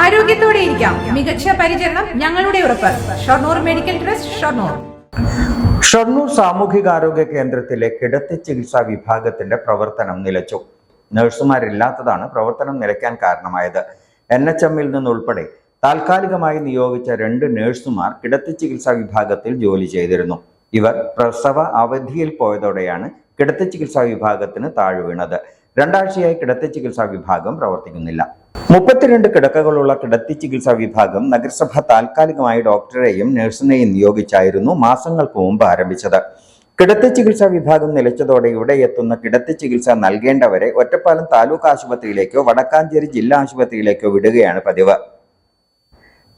ആരോഗ്യത്തോടെ ഇരിക്കാം. മികച്ച പരിചരണം ഞങ്ങളുടെ ഉറപ്പ്. Shoranur medical trust Shoranur. Shoranur സാമൂഹികാരോഗ്യ കേന്ദ്രത്തിലെ കിടത്തി ചികിത്സാ വിഭാഗത്തിന്റെ പ്രവർത്തനം നിലച്ചു. നഴ്സുമാരില്ലാത്തതാണ് പ്രവർത്തനം നിലയ്ക്കാൻ കാരണമായത്. എൻ എച്ച് എമ്മിൽ നിന്നുൾപ്പെടെ താൽക്കാലികമായി നിയോഗിച്ച രണ്ട് നഴ്സുമാർ കിടത്തി ചികിത്സാ വിഭാഗത്തിൽ ജോലി ചെയ്തിരുന്നു. ഇവർ പ്രസവ അവധിയിൽ പോയതോടെയാണ് കിടത്തി ചികിത്സാ വിഭാഗത്തിന് താഴ്വീണത് രണ്ടാഴ്ചയായി കിടത്തി ചികിത്സാ വിഭാഗം പ്രവർത്തിക്കുന്നില്ല. മുപ്പത്തിരണ്ട് കിടക്കകളുള്ള കിടത്തി ചികിത്സാ വിഭാഗം നഗരസഭ താൽക്കാലികമായി ഡോക്ടറെയും നഴ്സിനെയും നിയോഗിച്ചായിരുന്നു മാസങ്ങൾക്ക് മുമ്പ് ആരംഭിച്ചത്. കിടത്തി ചികിത്സാ വിഭാഗം നിലച്ചതോടെ ഇവിടെ എത്തുന്ന കിടത്തി ചികിത്സ നൽകേണ്ടവരെ ഒറ്റപ്പാലം താലൂക്ക് ആശുപത്രിയിലേക്കോ വടക്കാഞ്ചേരി ജില്ലാ ആശുപത്രിയിലേക്കോ വിടുകയാണ് പതിവ്.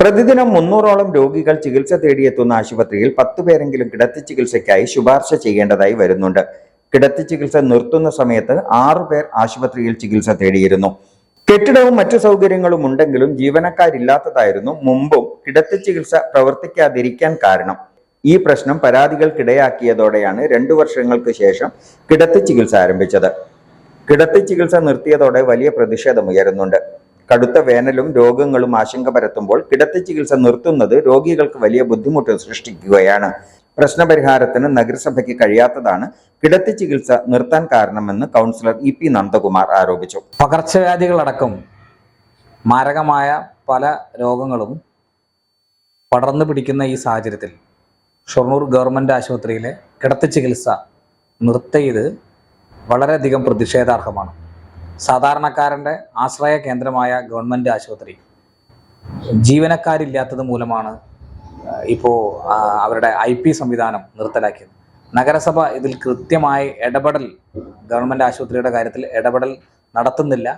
പ്രതിദിനം മുന്നൂറോളം രോഗികൾ ചികിത്സ തേടിയെത്തുന്ന ആശുപത്രിയിൽ പത്തു പേരെങ്കിലും കിടത്തി ചികിത്സയ്ക്കായി ശുപാർശ ചെയ്യേണ്ടതായി വരുന്നുണ്ട്. കിടത്തി ചികിത്സ നിർത്തുന്ന സമയത്ത് ആറു പേർ ആശുപത്രിയിൽ ചികിത്സ തേടിയിരുന്നു. കെട്ടിടവും മറ്റു സൗകര്യങ്ങളും ഉണ്ടെങ്കിലും ജീവനക്കാരില്ലാത്തതായിരുന്നു മുമ്പും കിടത്തി ചികിത്സ പ്രവർത്തിക്കാതിരിക്കാൻ കാരണം. ഈ പ്രശ്നം പരാതികൾക്കിടയാക്കിയതോടെയാണ് രണ്ടു വർഷങ്ങൾക്ക് ശേഷം കിടത്തി ചികിത്സ ആരംഭിച്ചത്. കിടത്തി ചികിത്സ നിർത്തിയതോടെ വലിയ പ്രതിഷേധമുയരുന്നുണ്ട് കടുത്ത വേനലും രോഗങ്ങളും ആശങ്ക പരത്തുമ്പോൾ കിടത്തി ചികിത്സ നിർത്തുന്നത് രോഗികൾക്ക് വലിയ ബുദ്ധിമുട്ട് സൃഷ്ടിക്കുകയാണ്. പ്രശ്നപരിഹാരത്തിന് നഗരസഭയ്ക്ക് കഴിയാത്തതാണ് കിടത്തി ചികിത്സ നിർത്താൻ കാരണമെന്ന് കൗൺസിലർ ഇ പി നന്ദകുമാർ ആരോപിച്ചു. പകർച്ചവ്യാധികളടക്കം മാരകമായ പല രോഗങ്ങളും പടർന്നു പിടിക്കുന്ന ഈ സാഹചര്യത്തിൽ ഷൊർണൂർ ഗവൺമെന്റ് ആശുപത്രിയിലെ കിടത്തി ചികിത്സ നിർത്തിയത് വളരെയധികം പ്രതിഷേധാർഹമാണ്. സാധാരണക്കാരന്റെ ആശ്രയ കേന്ദ്രമായ ഗവൺമെന്റ് ആശുപത്രി ജീവനക്കാരില്ലാത്തത് മൂലമാണ് ഇപ്പോൾ അവരുടെ ഐ പി സംവിധാനം നിർത്തലാക്കിയത്. നഗരസഭ ഇതിൽ കൃത്യമായി ഇടപെടൽ ഗവൺമെന്റ് ആശുപത്രിയുടെ കാര്യത്തിൽ ഇടപെടൽ നടത്തുന്നില്ല.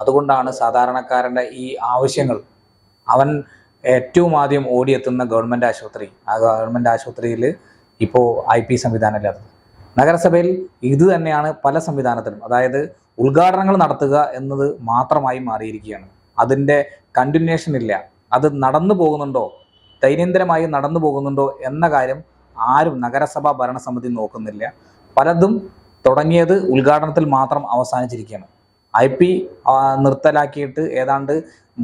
അതുകൊണ്ടാണ് സാധാരണക്കാരന്റെ ഈ ആവശ്യങ്ങൾ. അവൻ ഏറ്റവും ആദ്യം ഓടിയെത്തുന്ന ഗവൺമെന്റ് ആശുപത്രി ആ ഗവൺമെന്റ് ആശുപത്രിയിൽ ഇപ്പോൾ ഐ പി സംവിധാനം ഇല്ലാത്തത്. നഗരസഭയിൽ ഇത് തന്നെയാണ് പല സംവിധാനത്തിലും അതായത് ഉദ്ഘാടനങ്ങൾ നടത്തുക എന്നത് മാത്രമായി മാറിയിരിക്കുകയാണ്. അതിന്റെ കണ്ടിന്യൂഷൻ ഇല്ല. അത് നടന്നു പോകുന്നുണ്ടോ? ദൈനംദിനമായി നടന്നു പോകുന്നുണ്ടോ എന്ന കാര്യം ആരും നഗരസഭാ ഭരണസമിതി നോക്കുന്നില്ല. പലതും തുടങ്ങിയത് ഉദ്ഘാടനത്തിൽ മാത്രം അവസാനിച്ചിരിക്കുകയാണ്. ഐ പി നിർത്തലാക്കിയിട്ട് ഏതാണ്ട്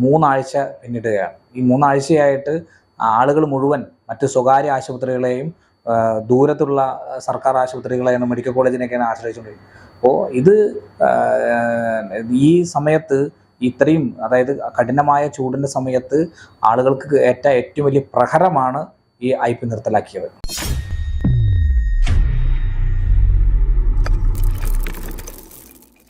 മൂന്നാഴ്ച പിന്നിടുകയാണ്. ഈ മൂന്നാഴ്ചയായിട്ട് ആളുകൾ മുഴുവൻ മറ്റ് സ്വകാര്യ ആശുപത്രികളെയും ദൂരത്തുള്ള സർക്കാർ ആശുപത്രികളെയാണ് മെഡിക്കൽ കോളേജിനെയൊക്കെയാണ് ആശ്രയിച്ചുകൊണ്ടിരിക്കുന്നത്. അപ്പോൾ ഇത് ഈ സമയത്ത് ഇത്രയും അതായത് കഠിനമായ ചൂടിന്റെ സമയത്ത് ആളുകൾക്ക് ഏറ്റ ഏറ്റവും വലിയ പ്രഹരമാണ് ഈ ഐ പി നിർത്തലാക്കിയത്.